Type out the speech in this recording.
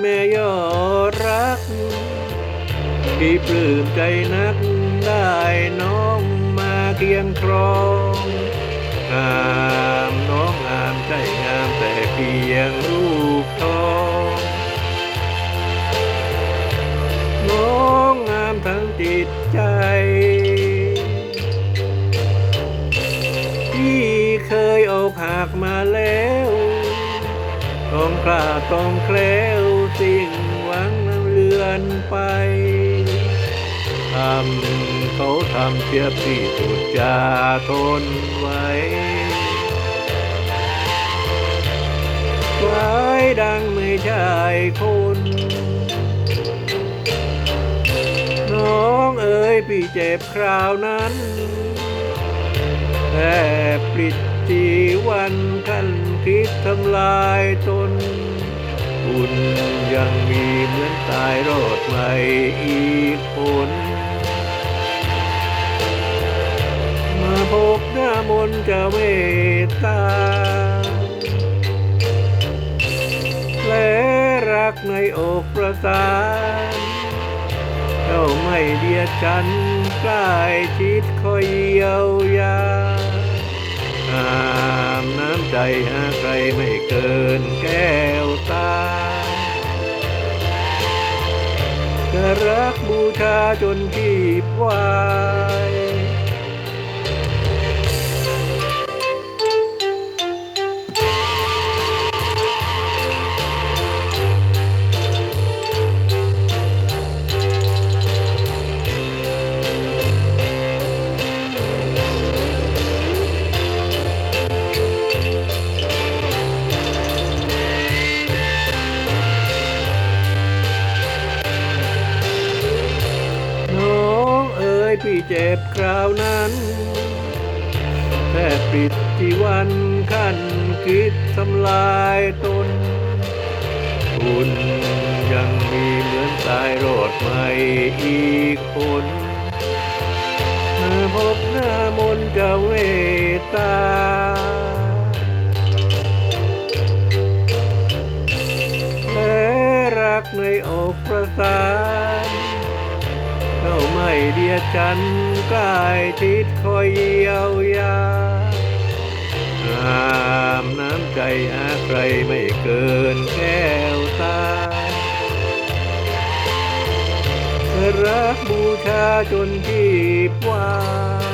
แม่ยอรัก ที่ปลื้มใจนักได้น้องมาเคียงครองงามน้องงามใจงามแต่เพียงรูปทองน้องงามทั้งจิตใจที่เคยอกหักมาแล้ว ต้องกล้าต้องแคล้ว สิ่งหวังเลือนไปทำเขาทำเสียพี่สุดจะทนไว้ไว้ดังไม่ใช่คนน้องเอ๋ยพี่เจ็บคราวนั้นแต่ปลิดจีวันคันคิดทำลายตน คุณยังมีเหมือนตายรอดใหม่อีกคนมาพบหน้ามนต์จะเมตตา และรักในอกประสานเจ้าไม่เดียดฉันใกล้ชิดคอยเยียวยาหามน้ำใจหาใครไม่เกินแก้ รักบูชาจนชีพวาย พี่เจ็บคราวนั้น แค่ปิดที่วันขั้นคิดทำลายตน คุณยังมีเหมือนตายรอดใหม่อีกคนเมื่อพบหน้ามนต์จะเวตา ฉันใกล้ชิดคอยเยียวยาห้ามน้ำใจอาใครไม่เกินแก้วตารักบูชาจนที่วา